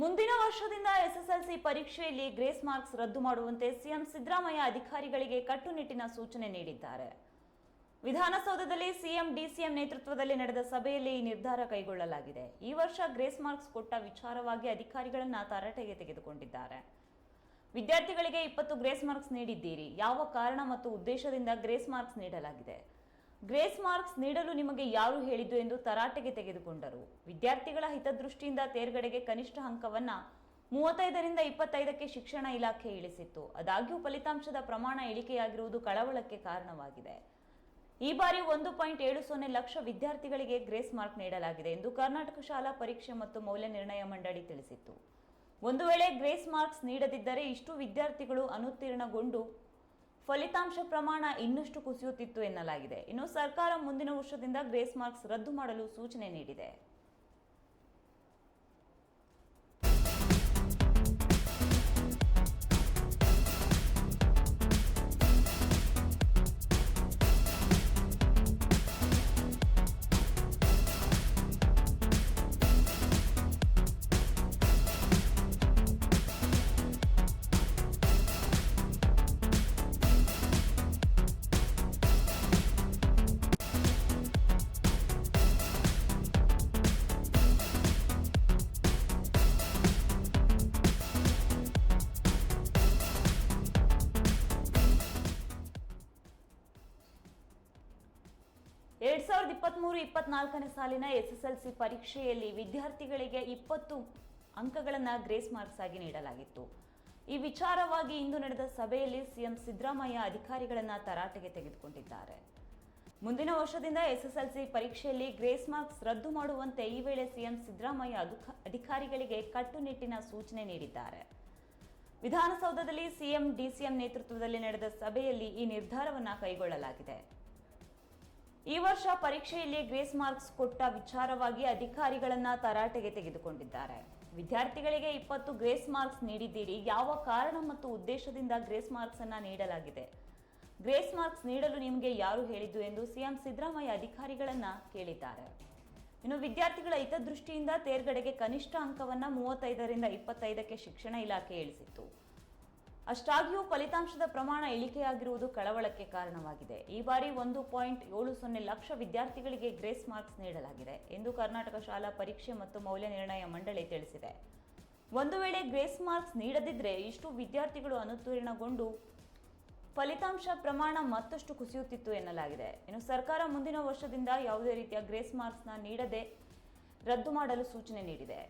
ಮುಂದಿನ ವರ್ಷದಿಂದ ಎಸ್ಎಸ್ಎಲ್ಸಿ ಪರೀಕ್ಷೆಯಲ್ಲಿ ಗ್ರೇಸ್ ಮಾರ್ಕ್ಸ್ ರದ್ದು ಮಾಡುವಂತೆ ಸಿಎಂ ಸಿದ್ದರಾಮಯ್ಯ ಅಧಿಕಾರಿಗಳಿಗೆ ಕಟ್ಟುನಿಟ್ಟಿನ ಸೂಚನೆ ನೀಡಿದ್ದಾರೆ. ವಿಧಾನಸೌಧದಲ್ಲಿ ಸಿಎಂ, ಡಿಸಿಎಂ ನೇತೃತ್ವದಲ್ಲಿ ನಡೆದ ಸಭೆಯಲ್ಲಿ ಈ ನಿರ್ಧಾರ ಕೈಗೊಳ್ಳಲಾಗಿದೆ. ಈ ವರ್ಷ ಗ್ರೇಸ್ ಮಾರ್ಕ್ಸ್ ಕೊಟ್ಟ ವಿಚಾರವಾಗಿ ಅಧಿಕಾರಿಗಳನ್ನ ತರಾಟೆಗೆ ತೆಗೆದುಕೊಂಡಿದ್ದಾರೆ. ವಿದ್ಯಾರ್ಥಿಗಳಿಗೆ ಇಪ್ಪತ್ತು ಗ್ರೇಸ್ ಮಾರ್ಕ್ಸ್ ನೀಡಿದ್ದೀರಿ. ಯಾವ ಕಾರಣ ಮತ್ತು ಉದ್ದೇಶದಿಂದ ಗ್ರೇಸ್ ಮಾರ್ಕ್ಸ್ ನೀಡಲಾಗಿದೆ? ಗ್ರೇಸ್ ಮಾರ್ಕ್ಸ್ ನೀಡಲು ನಿಮಗೆ ಯಾರು ಹೇಳಿದ್ದು ಎಂದು ತರಾಟೆಗೆ ತೆಗೆದುಕೊಂಡರು. ವಿದ್ಯಾರ್ಥಿಗಳ ಹಿತದೃಷ್ಟಿಯಿಂದ ತೇರ್ಗಡೆಗೆ ಕನಿಷ್ಠ ಅಂಕವನ್ನು ಮೂವತ್ತೈದರಿಂದ ಇಪ್ಪತ್ತೈದಕ್ಕೆ ಶಿಕ್ಷಣ ಇಲಾಖೆ ಇಳಿಸಿತ್ತು. ಆದಾಗ್ಯೂ ಫಲಿತಾಂಶದ ಪ್ರಮಾಣ ಇಳಿಕೆಯಾಗಿರುವುದು ಕಳವಳಕ್ಕೆ ಕಾರಣವಾಗಿದೆ. ಈ ಬಾರಿ ಒಂದು ಪಾಯಿಂಟ್ ಏಳು ಸೊನ್ನೆ ಲಕ್ಷ ವಿದ್ಯಾರ್ಥಿಗಳಿಗೆ ಗ್ರೇಸ್ ಮಾರ್ಕ್ ನೀಡಲಾಗಿದೆ ಎಂದು ಕರ್ನಾಟಕ ಶಾಲಾ ಪರೀಕ್ಷೆ ಮತ್ತು ಮೌಲ್ಯ ನಿರ್ಣಯ ಮಂಡಳಿ ತಿಳಿಸಿತ್ತು. ಒಂದು ವೇಳೆ ಗ್ರೇಸ್ ಮಾರ್ಕ್ಸ್ ನೀಡದಿದ್ದರೆ ಇಷ್ಟು ವಿದ್ಯಾರ್ಥಿಗಳು ಅನುತ್ತೀರ್ಣಗೊಂಡು ಫಲಿತಾಂಶ ಪ್ರಮಾಣ ಇನ್ನಷ್ಟು ಕುಸಿಯುತ್ತಿತ್ತು ಎನ್ನಲಾಗಿದೆ. ಇನ್ನು ಸರ್ಕಾರ ಮುಂದಿನ ವರ್ಷದಿಂದ ಗ್ರೇಸ್ ಮಾರ್ಕ್ಸ್ ರದ್ದು ಮಾಡಲು ಸೂಚನೆ ನೀಡಿದೆ. ಎರಡ್ ಸಾವಿರದ ಇಪ್ಪತ್ಮೂರು ಇಪ್ಪತ್ನಾಲ್ಕನೇ ಸಾಲಿನ ಎಸ್ಎಸ್ಎಲ್ಸಿ ಪರೀಕ್ಷೆಯಲ್ಲಿ ವಿದ್ಯಾರ್ಥಿಗಳಿಗೆ ಇಪ್ಪತ್ತು ಅಂಕಗಳನ್ನು ಗ್ರೇಸ್ ಮಾರ್ಕ್ಸ್ ಆಗಿ ನೀಡಲಾಗಿತ್ತು. ಈ ವಿಚಾರವಾಗಿ ಇಂದು ನಡೆದ ಸಭೆಯಲ್ಲಿ ಸಿಎಂ ಸಿದ್ದರಾಮಯ್ಯ ಅಧಿಕಾರಿಗಳನ್ನು ತರಾಟೆಗೆ ತೆಗೆದುಕೊಂಡಿದ್ದಾರೆ. ಮುಂದಿನ ವರ್ಷದಿಂದ ಎಸ್ಎಸ್ಎಲ್ಸಿ ಪರೀಕ್ಷೆಯಲ್ಲಿ ಗ್ರೇಸ್ ಮಾರ್ಕ್ಸ್ ರದ್ದು ಮಾಡುವಂತೆ ಈ ವೇಳೆ ಸಿಎಂ ಸಿದ್ದರಾಮಯ್ಯ ಅಧಿಕಾರಿಗಳಿಗೆ ಕಟ್ಟುನಿಟ್ಟಿನ ಸೂಚನೆ ನೀಡಿದ್ದಾರೆ. ವಿಧಾನಸೌಧದಲ್ಲಿ ಸಿಎಂ, ಡಿಸಿಎಂ ನೇತೃತ್ವದಲ್ಲಿ ನಡೆದ ಸಭೆಯಲ್ಲಿ ಈ ನಿರ್ಧಾರವನ್ನು ಕೈಗೊಳ್ಳಲಾಗಿದೆ. ಈ ವರ್ಷ ಪರೀಕ್ಷೆಯಲ್ಲಿ ಗ್ರೇಸ್ ಮಾರ್ಕ್ಸ್ ಕೊಟ್ಟ ವಿಚಾರವಾಗಿ ಅಧಿಕಾರಿಗಳನ್ನ ತರಾಟೆಗೆ ತೆಗೆದುಕೊಂಡಿದ್ದಾರೆ. ವಿದ್ಯಾರ್ಥಿಗಳಿಗೆ ಇಪ್ಪತ್ತು ಗ್ರೇಸ್ ಮಾರ್ಕ್ಸ್ ನೀಡಿದ್ದೀರಿ. ಯಾವ ಕಾರಣ ಮತ್ತು ಉದ್ದೇಶದಿಂದ ಗ್ರೇಸ್ ಮಾರ್ಕ್ಸ್ ಅನ್ನ ನೀಡಲಾಗಿದೆ? ಗ್ರೇಸ್ ಮಾರ್ಕ್ಸ್ ನೀಡಲು ನಿಮಗೆ ಯಾರು ಹೇಳಿದ್ದು ಎಂದು ಸಿಎಂ ಸಿದ್ದರಾಮಯ್ಯ ಅಧಿಕಾರಿಗಳನ್ನ ಕೇಳಿದ್ದಾರೆ. ಇನ್ನು ವಿದ್ಯಾರ್ಥಿಗಳ ಹಿತದೃಷ್ಟಿಯಿಂದ ತೇರ್ಗಡೆಗೆ ಕನಿಷ್ಠ ಅಂಕವನ್ನ ಮೂವತ್ತೈದರಿಂದ ಇಪ್ಪತ್ತೈದಕ್ಕೆ ಶಿಕ್ಷಣ ಇಲಾಖೆ ಇಳಿಸಿತ್ತು. ಅಷ್ಟಾಗಿಯೂ ಫಲಿತಾಂಶದ ಪ್ರಮಾಣ ಇಳಿಕೆಯಾಗಿರುವುದು ಕಳವಳಕ್ಕೆ ಕಾರಣವಾಗಿದೆ. ಈ ಬಾರಿ ಒಂದು ಪಾಯಿಂಟ್ ಏಳು ಸೊನ್ನೆ ಲಕ್ಷ ವಿದ್ಯಾರ್ಥಿಗಳಿಗೆ ಗ್ರೇಸ್ ಮಾರ್ಕ್ಸ್ ನೀಡಲಾಗಿದೆ ಎಂದು ಕರ್ನಾಟಕ ಶಾಲಾ ಪರೀಕ್ಷೆ ಮತ್ತು ಮೌಲ್ಯ ನಿರ್ಣಯ ಮಂಡಳಿ ತಿಳಿಸಿದೆ. ಒಂದು ವೇಳೆ ಗ್ರೇಸ್ ಮಾರ್ಕ್ಸ್ ನೀಡದಿದ್ದರೆ ಇಷ್ಟು ವಿದ್ಯಾರ್ಥಿಗಳು ಅನುತ್ತೀರ್ಣಗೊಂಡು ಫಲಿತಾಂಶ ಪ್ರಮಾಣ ಮತ್ತಷ್ಟು ಕುಸಿಯುತ್ತಿತ್ತು ಎನ್ನಲಾಗಿದೆ. ಇನ್ನು ಸರ್ಕಾರ ಮುಂದಿನ ವರ್ಷದಿಂದ ಯಾವುದೇ ರೀತಿಯ ಗ್ರೇಸ್ ಮಾರ್ಕ್ಸ್ನ ನೀಡದೆ ರದ್ದು ಮಾಡಲು ಸೂಚನೆ ನೀಡಿದೆ.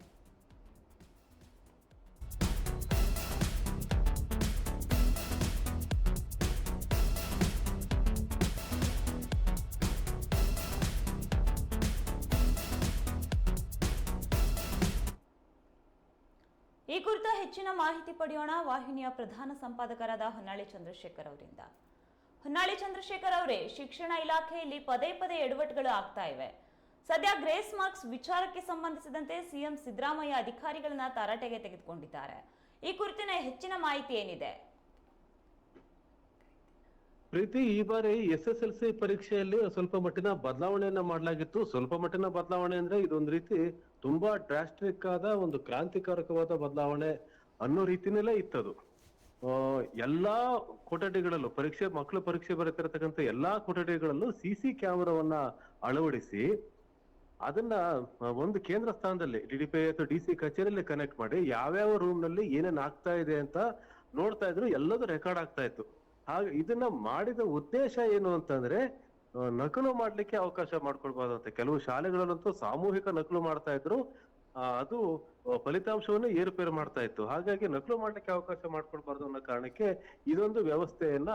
ಈ ಕುರಿತ ಹೆಚ್ಚಿನ ಮಾಹಿತಿ ಪಡೆಯೋಣ ವಾಹಿನಿಯ ಪ್ರಧಾನ ಸಂಪಾದಕರಾದ ಹೊನ್ನಾಳಿ ಚಂದ್ರಶೇಖರ್ ಅವರಿಂದ. ಹೊನ್ನಾಳಿ ಚಂದ್ರಶೇಖರ್ ಅವರೇ, ಶಿಕ್ಷಣ ಇಲಾಖೆಯಲ್ಲಿ ಪದೇ ಪದೇ ಎಡವಟ್ಟುಗಳು ಆಗ್ತಾ ಇವೆ. ಸದ್ಯ ಗ್ರೇಸ್ ಮಾರ್ಕ್ಸ್ ವಿಚಾರಕ್ಕೆ ಸಂಬಂಧಿಸಿದಂತೆ ಸಿಎಂ ಸಿದ್ದರಾಮಯ್ಯ ಅಧಿಕಾರಿಗಳನ್ನ ತರಾಟೆಗೆ ತೆಗೆದುಕೊಂಡಿದ್ದಾರೆ. ಈ ಕುರಿತಿನ ಹೆಚ್ಚಿನ ಮಾಹಿತಿ ಏನಿದೆ? ಪ್ರೀತಿ, ಈ ಬಾರಿ ಎಸ್ ಎಸ್ ಎಲ್ ಸಿ ಪರೀಕ್ಷೆಯಲ್ಲಿ ಸ್ವಲ್ಪ ಮಟ್ಟಿನ ಬದಲಾವಣೆಯನ್ನ ಮಾಡಲಾಗಿತ್ತು. ಸ್ವಲ್ಪ ಮಟ್ಟಿನ ಬದಲಾವಣೆ ಅಂದ್ರೆ ಇದೊಂದು ರೀತಿ ತುಂಬಾ ಡ್ರಾಸ್ಟಿಕ್ ಆದ ಒಂದು ಕ್ರಾಂತಿಕಾರಕವಾದ ಬದಲಾವಣೆ ಅನ್ನೋ ರೀತಿನಲ್ಲೇ ಇತ್ತದು. ಎಲ್ಲಾ ಕೊಠಡಿಗಳಲ್ಲೂ ಪರೀಕ್ಷೆ, ಮಕ್ಕಳು ಪರೀಕ್ಷೆ ಬರೀತಿರತಕ್ಕಂಥ ಎಲ್ಲಾ ಕೊಠಡಿಗಳಲ್ಲೂ ಸಿ ಸಿ ಕ್ಯಾಮೆರಾವನ್ನ ಅಳವಡಿಸಿ ಅದನ್ನ ಒಂದು ಕೇಂದ್ರ ಸ್ಥಾನದಲ್ಲಿ ಡಿ ಡಿ ಪಿ ಅಥವಾ ಡಿ ಸಿ ಕಚೇರಿಯಲ್ಲಿ ಕನೆಕ್ಟ್ ಮಾಡಿ ಯಾವ್ಯಾವ ರೂಮ್ನಲ್ಲಿ ಏನೇನ್ ಆಗ್ತಾ ಇದೆ ಅಂತ ನೋಡ್ತಾ ಇದ್ರು, ಎಲ್ಲದೂ ರೆಕಾರ್ಡ್ ಆಗ್ತಾ ಇತ್ತು. ಹಾಗೆ ಇದನ್ನ ಮಾಡಿದ ಉದ್ದೇಶ ಏನು ಅಂತಂದ್ರೆ ನಕಲು ಮಾಡ್ಲಿಕ್ಕೆ ಅವಕಾಶ ಮಾಡ್ಕೊಳ್ಬಾರ್ದು ಕೆಲವು ಶಾಲೆಗಳಲ್ಲಂತೂ ಸಾಮೂಹಿಕ ನಕಲು ಮಾಡ್ತಾ ಇದ್ರು. ಅದು ಫಲಿತಾಂಶವನ್ನು ಏರುಪೇರು ಮಾಡ್ತಾ ಇತ್ತು. ಹಾಗಾಗಿ ನಕಲು ಮಾಡ್ಲಿಕ್ಕೆ ಅವಕಾಶ ಮಾಡ್ಕೊಳ್ಬಾರ್ದು ಅನ್ನೋ ಕಾರಣಕ್ಕೆ ಇದೊಂದು ವ್ಯವಸ್ಥೆಯನ್ನ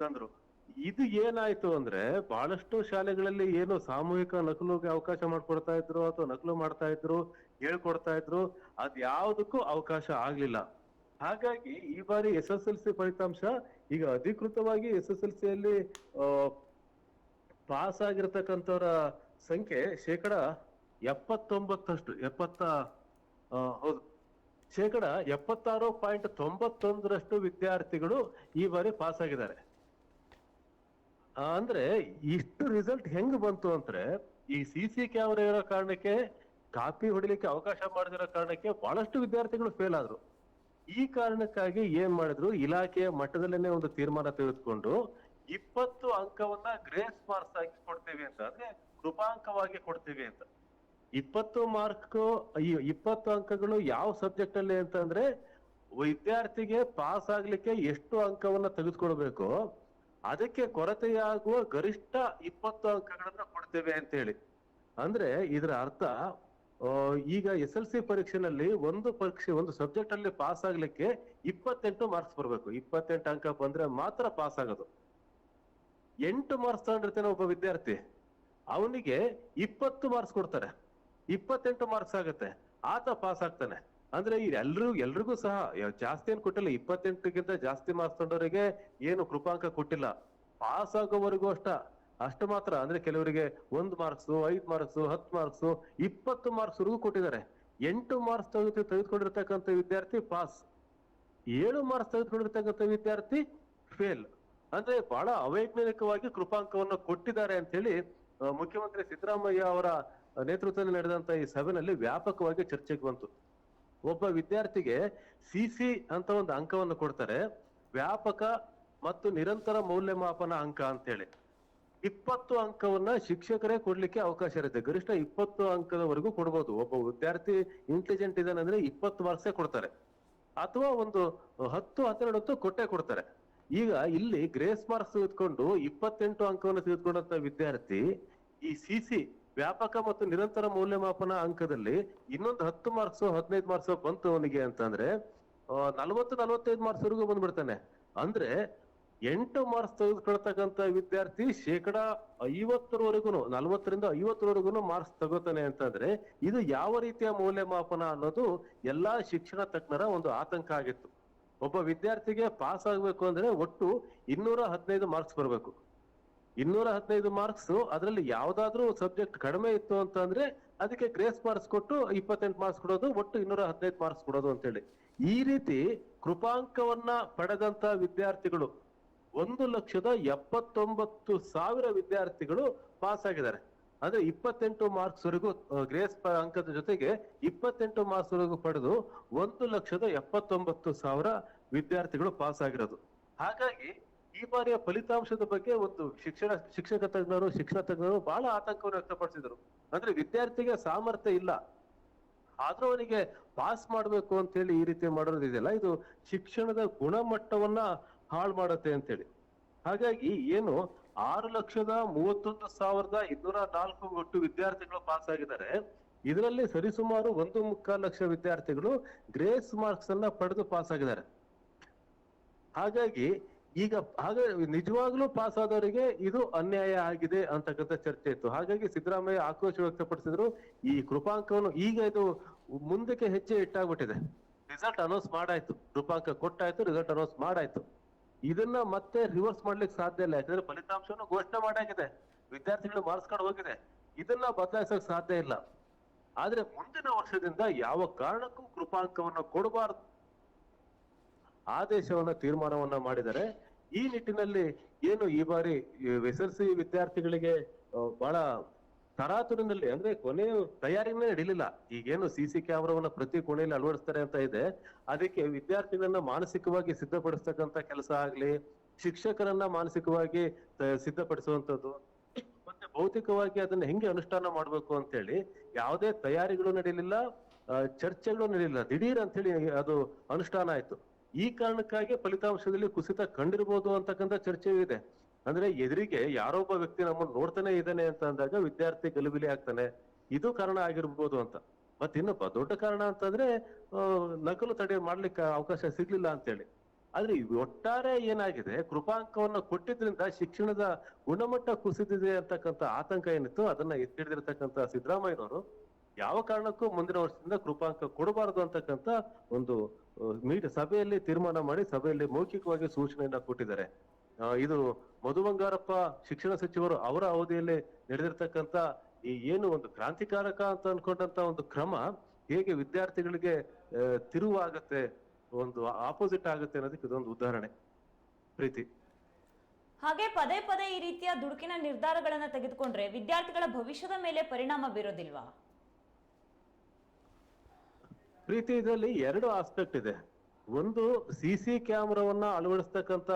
ತಂದ್ರು. ಇದು ಏನಾಯ್ತು ಅಂದ್ರೆ, ಬಹಳಷ್ಟು ಶಾಲೆಗಳಲ್ಲಿ ಏನು ಸಾಮೂಹಿಕ ನಕಲುಗೆ ಅವಕಾಶ ಮಾಡ್ಕೊಡ್ತಾ ಇದ್ರು ಅಥವಾ ನಕಲು ಮಾಡ್ತಾ ಇದ್ರು, ಹೇಳ್ಕೊಡ್ತಾ ಇದ್ರು, ಅದ್ ಯಾವುದಕ್ಕೂ ಅವಕಾಶ ಆಗ್ಲಿಲ್ಲ. ಹಾಗಾಗಿ ಈ ಬಾರಿ ಎಸ್ ಎಸ್ ಎಲ್ ಸಿ ಫಲಿತಾಂಶ ಈಗ ಅಧಿಕೃತವಾಗಿ ಎಸ್ ಎಸ್ ಎಲ್ ಸಿಯಲ್ಲಿ ಪಾಸ್ ಆಗಿರ್ತಕ್ಕಂಥವ್ರ ಸಂಖ್ಯೆ ಶೇಕಡ ಎಪ್ಪತ್ತೊಂಬತ್ತಷ್ಟು, ಎಪ್ಪತ್ತ ಹೌದು. ಶೇಕಡ ಎಪ್ಪತ್ತಾರು ಪಾಯಿಂಟ್ ತೊಂಬತ್ತೊಂದರಷ್ಟು ವಿದ್ಯಾರ್ಥಿಗಳು ಈ ಬಾರಿ ಪಾಸ್ ಆಗಿದ್ದಾರೆ. ಅಂದ್ರೆ ಇಷ್ಟು ರಿಸಲ್ಟ್ ಹೆಂಗ್ ಬಂತು ಅಂದ್ರೆ ಈ ಸಿ ಸಿ ಕ್ಯಾಮ್ರಾ ಇರೋ ಕಾರಣಕ್ಕೆ, ಕಾಪಿ ಹೊಡಿಲಿಕ್ಕೆ ಅವಕಾಶ ಮಾಡದಿರೋ ಕಾರಣಕ್ಕೆ ಬಹಳಷ್ಟು ವಿದ್ಯಾರ್ಥಿಗಳು ಫೇಲ್ ಆದ್ರು. ಈ ಕಾರಣಕ್ಕಾಗಿ ಏನ್ ಮಾಡಿದ್ರು, ಇಲಾಖೆಯ ಮಟ್ಟದಲ್ಲೇನೆ ಒಂದು ತೀರ್ಮಾನ ತೆಗೆದುಕೊಂಡು ಇಪ್ಪತ್ತು ಅಂಕವನ್ನ ಗ್ರೇಸ್ ಮಾರ್ಕ್ಸ್ ಆಗಿ ಕೊಡ್ತೇವೆ ಅಂತ. ಅಂದ್ರೆ ಕೃಪಾಂಕವಾಗಿ ಕೊಡ್ತೇವೆ ಅಂತ. ಇಪ್ಪತ್ತು ಮಾರ್ಕ್, ಈ ಇಪ್ಪತ್ತು ಅಂಕಗಳು ಯಾವ ಸಬ್ಜೆಕ್ಟ್ ಅಲ್ಲಿ ಅಂತಂದ್ರೆ ವಿದ್ಯಾರ್ಥಿಗೆ ಪಾಸ್ ಆಗ್ಲಿಕ್ಕೆ ಎಷ್ಟು ಅಂಕವನ್ನ ತೆಗೆದುಕೊಡ್ಬೇಕು ಅದಕ್ಕೆ ಕೊರತೆಯಾಗುವ ಗರಿಷ್ಠ ಇಪ್ಪತ್ತು ಅಂಕಗಳನ್ನ ಕೊಡ್ತೇವೆ ಅಂತ ಹೇಳಿ ಅಂದ್ರೆ ಇದರ ಅರ್ಥ ಈಗ ಎಸ್ ಎಲ್ ಸಿ ಪರೀಕ್ಷೆನಲ್ಲಿ ಒಂದು ಪರೀಕ್ಷೆ, ಒಂದು ಸಬ್ಜೆಕ್ಟ್ ಅಲ್ಲಿ ಪಾಸ್ ಆಗ್ಲಿಕ್ಕೆ ಇಪ್ಪತ್ತೆಂಟು ಮಾರ್ಕ್ಸ್ ಬರಬೇಕು. ಇಪ್ಪತ್ತೆಂಟು ಅಂಕ ಬಂದ್ರೆ ಮಾತ್ರ ಪಾಸ್ ಆಗೋದು. ಎಂಟು ಮಾರ್ಕ್ಸ್ ತಗೊಂಡಿರ್ತಾನೆ ಒಬ್ಬ ವಿದ್ಯಾರ್ಥಿ, ಅವನಿಗೆ ಇಪ್ಪತ್ತು ಮಾರ್ಕ್ಸ್ ಕೊಡ್ತಾರೆ. ಇಪ್ಪತ್ತೆಂಟು ಮಾರ್ಕ್ಸ್ ಆಗುತ್ತೆ. ಆತ ಪಾಸ್ ಆಗ್ತಾನೆ. ಅಂದ್ರೆ ಎಲ್ರು, ಎಲ್ರಿಗೂ ಸಹ ಜಾಸ್ತಿ ಏನ್ ಕೊಟ್ಟಿಲ್ಲ. ಇಪ್ಪತ್ತೆಂಟಕ್ಕಿಂತ ಜಾಸ್ತಿ ಮಾರ್ಕ್ಸ್ ತಗೊಂಡವರಿಗೆ ಏನು ಕೃಪಾಂಕ ಕೊಟ್ಟಿಲ್ಲ. ಪಾಸ್ ಆಗೋವರೆಗೂ ಅಷ್ಟ. ಅಷ್ಟು ಮಾತ್ರ. ಅಂದ್ರೆ ಕೆಲವರಿಗೆ ಒಂದ್ ಮಾರ್ಕ್ಸ್, ಐದ್ ಮಾರ್ಕ್ಸ್, ಹತ್ತು ಮಾರ್ಕ್ಸ್, ಇಪ್ಪತ್ತು ಮಾರ್ಕ್ಸ್ ವರೆಗೂ ಕೊಟ್ಟಿದ್ದಾರೆ. ಎಂಟು ಮಾರ್ಕ್ಸ್ ತೆಗೆದು ತೆಗೆದುಕೊಂಡಿರ್ತಕ್ಕಂಥ ವಿದ್ಯಾರ್ಥಿ ಪಾಸ್ ಏಳು ಮಾರ್ಕ್ಸ್ ತೆಗೆದುಕೊಂಡಿರ್ತಕ್ಕಂಥ ವಿದ್ಯಾರ್ಥಿ ಫೇಲ್ ಅಂದ್ರೆ ಬಹಳ ಅವೈಜ್ಞಾನಿಕವಾಗಿ ಕೃಪಾಂಕವನ್ನು ಕೊಟ್ಟಿದ್ದಾರೆ ಅಂತ ಹೇಳಿ ಮುಖ್ಯಮಂತ್ರಿ ಸಿದ್ದರಾಮಯ್ಯ ಅವರ ನೇತೃತ್ವದಲ್ಲಿ ನಡೆದಂತ ಈ ಸಭೆಯಲ್ಲಿ ವ್ಯಾಪಕವಾಗಿ ಚರ್ಚೆಗೆ ಬಂತು. ಒಬ್ಬ ವಿದ್ಯಾರ್ಥಿಗೆ ಸಿಸಿ ಅಂತ ಒಂದು ಅಂಕವನ್ನು ಕೊಡ್ತಾರೆ. ವ್ಯಾಪಕ ಮತ್ತು ನಿರಂತರ ಮೌಲ್ಯಮಾಪನ ಅಂಕ ಅಂತೇಳಿ. ಇಪ್ಪತ್ತು ಅಂಕವನ್ನ ಶಿಕ್ಷಕರೇ ಕೊಡ್ಲಿಕ್ಕೆ ಅವಕಾಶ ಇರುತ್ತೆ. ಗರಿಷ್ಠ ಇಪ್ಪತ್ತು ಅಂಕದವರೆಗೂ ಕೊಡ್ಬೋದು. ಒಬ್ಬ ವಿದ್ಯಾರ್ಥಿ ಇಂಟೆಲಿಜೆಂಟ್ ಇದ್ದಾನೆ ಅಂದ್ರೆ ಇಪ್ಪತ್ತು ಮಾರ್ಕ್ಸೇ ಕೊಡ್ತಾರೆ. ಅಥವಾ ಒಂದು ಹತ್ತು ಹನ್ನೆರಡು ಹೊತ್ತು ಕೊಟ್ಟೆ ಕೊಡ್ತಾರೆ. ಈಗ ಇಲ್ಲಿ ಗ್ರೇಸ್ ಮಾರ್ಕ್ಸ್ ತೆಗೆದುಕೊಂಡು ಇಪ್ಪತ್ತೆಂಟು ಅಂಕವನ್ನು ತೆಗೆದುಕೊಂಡಂತ ವಿದ್ಯಾರ್ಥಿ ಈ ಸಿಸಿ ವ್ಯಾಪಕ ಮತ್ತು ನಿರಂತರ ಮೌಲ್ಯಮಾಪನ ಅಂಕದಲ್ಲಿ ಇನ್ನೊಂದು ಹತ್ತು ಮಾರ್ಕ್ಸ್ ಹದಿನೈದು ಮಾರ್ಕ್ಸ್ ಬಂತು ಅವನಿಗೆ ಅಂತಂದ್ರೆ ನಲವತ್ತು, ನಲವತ್ತೈದು ಮಾರ್ಕ್ಸ್ ವರೆಗೂ ಬಂದ್ಬಿಡ್ತಾನೆ. ಅಂದ್ರೆ ಎಂಟು ಮಾರ್ಕ್ಸ್ ತೆಗೆದುಕೊಳ್ತಕ್ಕಂತ ವಿದ್ಯಾರ್ಥಿ ಶೇಕಡ ಐವತ್ತರವರೆಗೂ, ನಲವತ್ತರಿಂದ ಐವತ್ತರವರೆಗೂ ಮಾರ್ಕ್ಸ್ ತಗೋತಾನೆ ಅಂತಂದ್ರೆ ಇದು ಯಾವ ರೀತಿಯ ಮೌಲ್ಯಮಾಪನ ಅನ್ನೋದು ಎಲ್ಲಾ ಶಿಕ್ಷಣ ತಜ್ಞರ ಒಂದು ಆತಂಕ ಆಗಿತ್ತು. ಒಬ್ಬ ವಿದ್ಯಾರ್ಥಿಗೆ ಪಾಸ್ ಆಗ್ಬೇಕು ಅಂದ್ರೆ ಒಟ್ಟು ಇನ್ನೂರ ಹದಿನೈದು ಮಾರ್ಕ್ಸ್ ಬರಬೇಕು. ಇನ್ನೂರ ಹದಿನೈದು ಮಾರ್ಕ್ಸ್ ಅದರಲ್ಲಿ ಯಾವ್ದಾದ್ರೂ ಸಬ್ಜೆಕ್ಟ್ ಕಡಿಮೆ ಇತ್ತು ಅಂತಂದ್ರೆ ಅದಕ್ಕೆ ಗ್ರೇಸ್ ಮಾರ್ಕ್ಸ್ ಕೊಟ್ಟು ಇಪ್ಪತ್ತೆಂಟು ಮಾರ್ಕ್ಸ್ ಕೊಡೋದು, ಒಟ್ಟು ಇನ್ನೂರ ಹದಿನೈದು ಮಾರ್ಕ್ಸ್ ಕೊಡೋದು ಅಂತ ಹೇಳಿ ಈ ರೀತಿ ಕೃಪಾಂಕವನ್ನ ಪಡೆದಂತ ವಿದ್ಯಾರ್ಥಿಗಳು ಒಂದು ಲಕ್ಷದ ಎಪ್ಪತ್ತೊಂಬತ್ತು ಸಾವಿರ ವಿದ್ಯಾರ್ಥಿಗಳು ಪಾಸ್ ಆಗಿದ್ದಾರೆ. ಅಂದ್ರೆ ಇಪ್ಪತ್ತೆಂಟು ಮಾರ್ಕ್ಸ್ ವರೆಗೂ ಗ್ರೇಸ್ ಅಂಕದ ಜೊತೆಗೆ ಇಪ್ಪತ್ತೆಂಟು ಮಾರ್ಕ್ಸ್ ವರೆಗೂ ಪಡೆದು ಒಂದು ಲಕ್ಷದ ಎಪ್ಪತ್ತೊಂಬತ್ತು ಸಾವಿರ ವಿದ್ಯಾರ್ಥಿಗಳು ಪಾಸ್ ಆಗಿರೋದು. ಹಾಗಾಗಿ ಈ ಬಾರಿಯ ಫಲಿತಾಂಶದ ಬಗ್ಗೆ ಒಂದು ಶಿಕ್ಷಣ, ಶಿಕ್ಷಕ ತಜ್ಞರು, ಶಿಕ್ಷಣ ತಜ್ಞರು ಬಹಳ ಆತಂಕವನ್ನು ವ್ಯಕ್ತಪಡಿಸಿದರು. ಅಂದ್ರೆ ವಿದ್ಯಾರ್ಥಿಗೆ ಸಾಮರ್ಥ್ಯ ಇಲ್ಲ. ಆದ್ರೂ ಅವನಿಗೆ ಪಾಸ್ ಮಾಡಬೇಕು ಅಂತ ಹೇಳಿ ಈ ರೀತಿ ಮಾಡೋದಿದೆಯಲ್ಲ ಇದು ಶಿಕ್ಷಣದ ಗುಣಮಟ್ಟವನ್ನ ಹಾಳು ಮಾಡುತ್ತೆ ಅಂತೇಳಿ. ಹಾಗಾಗಿ ಏನು ಆರು ಲಕ್ಷದ ಮೂವತ್ತೊಂದು ಸಾವಿರದ ಇನ್ನೂರ ನಾಲ್ಕು ಒಟ್ಟು ವಿದ್ಯಾರ್ಥಿಗಳು ಪಾಸ್ ಆಗಿದ್ದಾರೆ. ಇದರಲ್ಲಿ ಸರಿಸುಮಾರು ಒಂದು ಮುಕ್ಕಾಲು ಲಕ್ಷ ವಿದ್ಯಾರ್ಥಿಗಳು ಗ್ರೇಸ್ ಮಾರ್ಕ್ಸ್ ಅನ್ನ ಪಡೆದು ಪಾಸ್ ಆಗಿದ್ದಾರೆ. ಹಾಗಾಗಿ ಈಗ ಹಾಗೆ ನಿಜವಾಗ್ಲೂ ಪಾಸ್ ಆದವರಿಗೆ ಇದು ಅನ್ಯಾಯ ಆಗಿದೆ ಅಂತಕ್ಕಂಥ ಚರ್ಚೆ ಇತ್ತು. ಹಾಗಾಗಿ ಸಿದ್ದರಾಮಯ್ಯ ಆಕ್ರೋಶ ವ್ಯಕ್ತಪಡಿಸಿದ್ರು. ಈ ಕೃಪಾಂಕವನ್ನು ಈಗ ಇದು ಮುಂದಕ್ಕೆ ಹೆಜ್ಜೆ ಇಟ್ಟಾಗ್ಬಿಟ್ಟಿದೆ. ರಿಸಲ್ಟ್ ಅನೌನ್ಸ್ ಮಾಡಾಯ್ತು. ಕೃಪಾಂಕ ಕೊಟ್ಟಾಯ್ತು ರಿಸಲ್ಟ್ ಅನೌನ್ಸ್ ಮಾಡಾಯ್ತು. ಇದನ್ನ ಮತ್ತೆ ರಿವರ್ಸ್ ಮಾಡ್ಲಿಕ್ಕೆ ಸಾಧ್ಯ ಇಲ್ಲ. ಯಾಕಂದ್ರೆ ಫಲಿತಾಂಶವನ್ನು ಘೋಷಣೆ ಮಾಡಾಗಿದೆ. ವಿದ್ಯಾರ್ಥಿಗಳು ಮಾರ್ಸ್ಕೊಂಡು ಹೋಗಿದೆ. ಇದನ್ನ ಬದಲಾಯಿಸಕ್ ಸಾಧ್ಯ ಇಲ್ಲ. ಆದ್ರೆ ಮುಂದಿನ ವರ್ಷದಿಂದ ಯಾವ ಕಾರಣಕ್ಕೂ ಕೃಪಾಂಕವನ್ನು ಕೊಡಬಾರದು. ಆದೇಶವನ್ನ ತೀರ್ಮಾನವನ್ನ ಮಾಡಿದರೆ ಈ ನಿಟ್ಟಿನಲ್ಲಿ ಏನು ಈ ಬಾರಿ ಎಸ್ ಎಲ್ ಸಿ ವಿದ್ಯಾರ್ಥಿಗಳಿಗೆ ಬಹಳ ತರಾತುರಿನಲ್ಲಿ ಅಂದ್ರೆ ಕೊನೆಯ ತಯಾರಿನೇ ನಡೀಲಿಲ್ಲ. ಈಗೇನು ಸಿ ಸಿ ಕ್ಯಾಮ್ರಾವನ್ನ ಪ್ರತಿ ಕೋಣೆಯಲ್ಲಿ ಅಳವಡಿಸ್ತಾರೆ ಅಂತ ಇದೆ. ಅದಕ್ಕೆ ವಿದ್ಯಾರ್ಥಿಗಳನ್ನ ಮಾನಸಿಕವಾಗಿ ಸಿದ್ಧಪಡಿಸ್ತಕ್ಕಂತ ಕೆಲಸ ಆಗ್ಲಿ, ಶಿಕ್ಷಕರನ್ನ ಮಾನಸಿಕವಾಗಿ ಸಿದ್ಧಪಡಿಸುವಂತದ್ದು ಮತ್ತೆ ಭೌತಿಕವಾಗಿ ಅದನ್ನ ಹೆಂಗೆ ಅನುಷ್ಠಾನ ಮಾಡ್ಬೇಕು ಅಂತೇಳಿ ಯಾವುದೇ ತಯಾರಿಗಳು ನಡೀಲಿಲ್ಲ ಚರ್ಚೆಗಳು ನಡೀಲಿಲ್ಲ. ದಿಢೀರ್ ಅಂತ ಹೇಳಿ ಅದು ಅನುಷ್ಠಾನ ಆಯ್ತು. ಈ ಕಾರಣಕ್ಕಾಗಿ ಫಲಿತಾಂಶದಲ್ಲಿ ಕುಸಿತ ಕಂಡಿರ್ಬೋದು ಅಂತಕ್ಕಂಥ ಚರ್ಚೆಯೂ ಇದೆ. ಅಂದ್ರೆ ಎದುರಿಗೆ ಯಾರೊಬ್ಬ ವ್ಯಕ್ತಿ ನಮ್ಮನ್ನು ನೋಡ್ತಾನೆ ಇದ್ದಾನೆ ಅಂತ ಅಂದಾಗ ವಿದ್ಯಾರ್ಥಿ ಗಲಿಬಿಲಿ ಆಗ್ತಾನೆ. ಇದು ಕಾರಣ ಆಗಿರ್ಬೋದು ಅಂತ. ಮತ್ತೆ ಇನ್ನೊಬ್ಬ ದೊಡ್ಡ ಕಾರಣ ಅಂತಂದ್ರೆ ನಕಲು ತಡೆ ಮಾಡ್ಲಿಕ್ಕೆ ಅವಕಾಶ ಸಿಗ್ಲಿಲ್ಲ ಅಂತೇಳಿ. ಆದ್ರೆ ಒಟ್ಟಾರೆ ಏನಾಗಿದೆ, ಕೃಪಾಂಕವನ್ನು ಕೊಟ್ಟಿದ್ರಿಂದ ಶಿಕ್ಷಣದ ಗುಣಮಟ್ಟ ಕುಸಿದಿದೆ ಅಂತಕ್ಕಂಥ ಆತಂಕ ಏನಿತ್ತು, ಅದನ್ನ ಎತ್ತಿಡಿದಿರ್ತಕ್ಕಂಥ ಸಿದ್ದರಾಮಯ್ಯನವರು ಯಾವ ಕಾರಣಕ್ಕೂ ಮುಂದಿನ ವರ್ಷದಿಂದ ಕೃಪಾಂಕ ಕೊಡಬಾರದು ಅಂತಕ್ಕಂತ ಒಂದು ಮೀಟ್ ಸಭೆಯಲ್ಲಿ ತೀರ್ಮಾನ ಮಾಡಿ ಸಭೆಯಲ್ಲಿ ಮೌಖಿಕವಾಗಿ ಸೂಚನೆಯನ್ನ ಕೊಟ್ಟಿದ್ದಾರೆ. ಇದು ಮಧು ಬಂಗಾರಪ್ಪ ಶಿಕ್ಷಣ ಸಚಿವರು ಅವರ ಅವಧಿಯಲ್ಲಿ ನಡೆದಿರ್ತಕ್ಕಂತ ಈ ಏನು ಒಂದು ಕ್ರಾಂತಿಕಾರಕ ಅಂತ ಅನ್ಕೊಂಡಂತ ಒಂದು ಕ್ರಮ ಹೇಗೆ ವಿದ್ಯಾರ್ಥಿಗಳಿಗೆ ತಿರುವಾಗತ್ತೆ ತಿರುವು ಒಂದು ಆಪೋಸಿಟ್ ಆಗುತ್ತೆ ಅನ್ನೋದಕ್ಕೆ ಇದೊಂದು ಉದಾಹರಣೆ. ಪ್ರೀತಿ. ಹಾಗೆ ಪದೇ ಪದೇ ಈ ರೀತಿಯ ದುಡುಕಿನ ನಿರ್ಧಾರಗಳನ್ನ ತೆಗೆದುಕೊಂಡ್ರೆ ವಿದ್ಯಾರ್ಥಿಗಳ ಭವಿಷ್ಯದ ಮೇಲೆ ಪರಿಣಾಮ ಬೀರೋದಿಲ್ವಾ? ಪ್ರೀತಿ ಇದರಲ್ಲಿ ಎರಡು ಆಸ್ಪೆಕ್ಟ್ ಇದೆ. ಒಂದು ಸಿ ಸಿ ಕ್ಯಾಮ್ರಾವನ್ನ ಅಳವಡಿಸ್ತಕ್ಕಂತ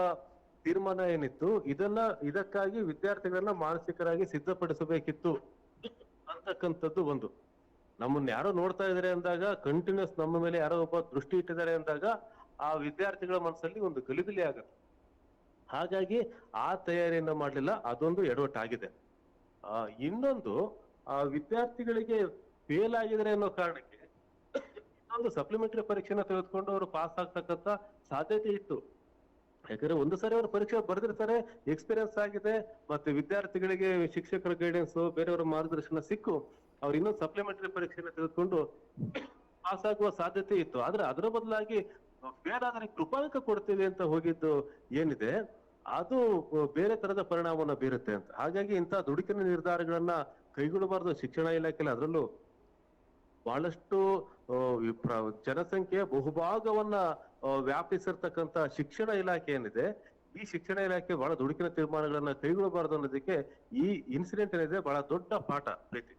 ತೀರ್ಮಾನ ಏನಿತ್ತು? ಇದನ್ನ, ಇದಕ್ಕಾಗಿ ವಿದ್ಯಾರ್ಥಿಗಳನ್ನ ಮಾನಸಿಕರಾಗಿ ಸಿದ್ಧಪಡಿಸಬೇಕಿತ್ತು ಅಂತಕ್ಕಂಥದ್ದು ಒಂದು. ನಮ್ಮನ್ನ ಯಾರೋ ನೋಡ್ತಾ ಇದಾರೆ ಅಂದಾಗ ಕಂಟಿನ್ಯೂಸ್ ನಮ್ಮ ಮೇಲೆ ಯಾರೋ ಒಬ್ಬ ದೃಷ್ಟಿ ಇಟ್ಟಿದ್ದಾರೆ ಅಂದಾಗ, ಆ ವಿದ್ಯಾರ್ಥಿಗಳ ಮನಸ್ಸಲ್ಲಿ ಒಂದು ಗಲಿಬಿಲಿ ಆಗುತ್ತೆ. ಹಾಗಾಗಿ ಆ ತಯಾರಿಯನ್ನ ಮಾಡಲಿಲ್ಲ, ಅದೊಂದು ಎಡವಟ್ಟಾಗಿದೆ ಆ, ಇನ್ನೊಂದು, ಆ ವಿದ್ಯಾರ್ಥಿಗಳಿಗೆ ಫೇಲ್ ಆಗಿದ್ರೆ ಅನ್ನೋ ಕಾರಣಕ್ಕೆ ಇನ್ನೊಂದು ಸಪ್ಲಿಮೆಂಟರಿ ಪರೀಕ್ಷೆನ ತೆಗೆದುಕೊಂಡು ಅವರು ಪಾಸ್ ಆಗ್ತಕ್ಕಂತ ಸಾಧ್ಯತೆ ಇತ್ತು. ಯಾಕಂದ್ರೆ ಒಂದು ಸಾರಿ ಅವರು ಪರೀಕ್ಷೆ ಬರೆದಿರ್ತಾರೆ ಎಕ್ಸ್ಪೀರಿಯನ್ಸ್ ಆಗಿದೆ, ಮತ್ತೆ ವಿದ್ಯಾರ್ಥಿಗಳಿಗೆ ಶಿಕ್ಷಕರ ಗೈಡೆನ್ಸ್ ಬೇರೆಯವರ ಮಾರ್ಗದರ್ಶನ ಸಿಕ್ಕು. ಅವ್ರು ಇನ್ನೊಂದು ಸಪ್ಲಿಮೆಂಟರಿ ಪರೀಕ್ಷೆನ ತೆಗೆದುಕೊಂಡು ಪಾಸ್ ಆಗುವ ಸಾಧ್ಯತೆ ಇತ್ತು. ಆದ್ರೆ ಅದರ ಬದಲಾಗಿ ಫೇಲ್ ಆದರೆ ಕೃಪಾಂಕ ಕೊಡ್ತೀವಿ ಅಂತ ಹೋಗಿದ್ದು ಏನಿದೆ, ಅದು ಬೇರೆ ತರದ ಪರಿಣಾಮವನ್ನು ಬೀರುತ್ತೆ ಅಂತ. ಹಾಗಾಗಿ ಇಂತಹ ದುಡುಕಿನ ನಿರ್ಧಾರಗಳನ್ನ ಕೈಗೊಳ್ಳಬಾರದು ಶಿಕ್ಷಣ ಇಲಾಖೆಯಲ್ಲಿ. ಅದರಲ್ಲೂ ಬಹಳಷ್ಟು ಜನಸಂಖ್ಯೆಯ ಬಹುಭಾಗವನ್ನ ವ್ಯಾಪಿಸಿರ್ತಕ್ಕಂತ ಶಿಕ್ಷಣ ಇಲಾಖೆ ಏನಿದೆ, ಈ ಶಿಕ್ಷಣ ಇಲಾಖೆ ಬಹಳ ದುಡುಕಿನ ತೀರ್ಮಾನಗಳನ್ನ ಕೈಗೊಳ್ಳಬಾರದು ಅನ್ನೋದಕ್ಕೆ ಈ ಇನ್ಸಿಡೆಂಟ್ ಏನಿದೆ, ಬಹಳ ದೊಡ್ಡ ಪಾಠ ಪ್ರೀತಿ.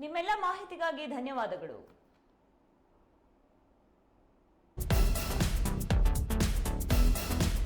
ನಿಮ್ಮೆಲ್ಲ ಮಾಹಿತಿಗಾಗಿ ಧನ್ಯವಾದಗಳು.